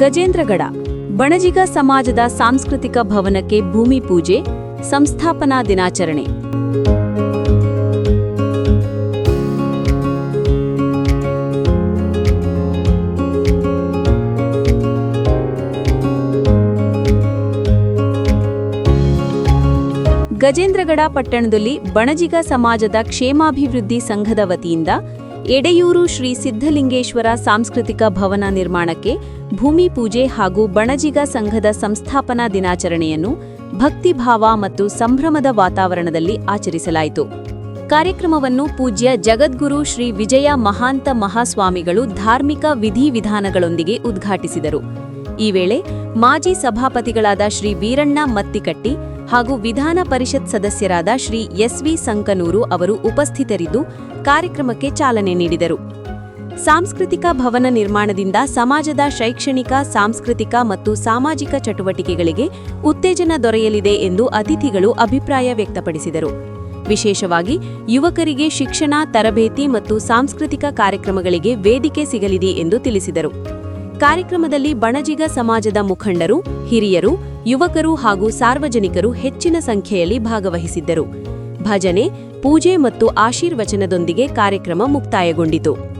ಗಜೇಂದ್ರಗಡ, ಬಣಜಿಗ ಸಮಾಜದ ಸಾಂಸ್ಕೃತಿಕ ಭವನಕ್ಕೆ ಭೂಮಿ ಪೂಜೆ, ಸಂಸ್ಥಾಪನಾ ದಿನಾಚರಣೆ. ಗಜೇಂದ್ರಗಡ ಪಟ್ಟಣದಲ್ಲಿ ಬಣಜಿಗ ಸಮಾಜದ ಕ್ಷೇಮಾಭಿವೃದ್ಧಿ ಸಂಘದ ವತಿಯಿಂದ ಎಡೆಯೂರು ಶ್ರೀ ಸಿದ್ಧಲಿಂಗೇಶ್ವರ ಸಾಂಸ್ಕೃತಿಕ ಭವನ ನಿರ್ಮಾಣಕ್ಕೆ ಭೂಮಿ ಪೂಜೆ ಹಾಗೂ ಬಣಜಿಗ ಸಂಘದ ಸಂಸ್ಥಾಪನಾ ದಿನಾಚರಣೆಯನ್ನು ಭಕ್ತಿಭಾವ ಮತ್ತು ಸಂಭ್ರಮದ ವಾತಾವರಣದಲ್ಲಿ ಆಚರಿಸಲಾಯಿತು. ಕಾರ್ಯಕ್ರಮವನ್ನು ಪೂಜ್ಯ ಜಗದ್ಗುರು ಶ್ರೀ ವಿಜಯ ಮಹಾಂತ ಮಹಾಸ್ವಾಮಿಗಳು ಧಾರ್ಮಿಕ ವಿಧಿವಿಧಾನಗಳೊಂದಿಗೆ ಉದ್ಘಾಟಿಸಿದರು. ಈ ವೇಳೆ ಮಾಜಿ ಸಭಾಪತಿಗಳಾದ ಶ್ರೀ ವೀರಣ್ಣ ಮತ್ತಿಕಟ್ಟಿ ಹಾಗೂ ವಿಧಾನ ಪರಿಷತ್ ಸದಸ್ಯರಾದ ಶ್ರೀ ಎಸ್ವಿ ಸಂಕನೂರು ಅವರು ಉಪಸ್ಥಿತರಿದ್ದು ಕಾರ್ಯಕ್ರಮಕ್ಕೆ ಚಾಲನೆ ನೀಡಿದರು. ಸಾಂಸ್ಕೃತಿಕ ಭವನ ನಿರ್ಮಾಣದಿಂದ ಸಮಾಜದ ಶೈಕ್ಷಣಿಕ, ಸಾಂಸ್ಕೃತಿಕ ಮತ್ತು ಸಾಮಾಜಿಕ ಚಟುವಟಿಕೆಗಳಿಗೆ ಉತ್ತೇಜನ ದೊರೆಯಲಿದೆ ಎಂದು ಅತಿಥಿಗಳು ಅಭಿಪ್ರಾಯ ವ್ಯಕ್ತಪಡಿಸಿದರು. ವಿಶೇಷವಾಗಿ ಯುವಕರಿಗೆ ಶಿಕ್ಷಣ, ತರಬೇತಿ ಮತ್ತು ಸಾಂಸ್ಕೃತಿಕ ಕಾರ್ಯಕ್ರಮಗಳಿಗೆ ವೇದಿಕೆ ಸಿಗಲಿದೆ ಎಂದು ತಿಳಿಸಿದರು. ಕಾರ್ಯಕ್ರಮದಲ್ಲಿ ಬಣಜಿಗ ಸಮಾಜದ ಮುಖಂಡರು, ಹಿರಿಯರು, ಯುವಕರು ಹಾಗೂ ಸಾರ್ವಜನಿಕರು ಹೆಚ್ಚಿನ ಸಂಖ್ಯೆಯಲ್ಲಿ ಭಾಗವಹಿಸಿದ್ದರು. ಭಜನೆ, ಪೂಜೆ ಮತ್ತು ಆಶೀರ್ವಚನದೊಂದಿಗೆ ಕಾರ್ಯಕ್ರಮ ಮುಕ್ತಾಯಗೊಂಡಿತು.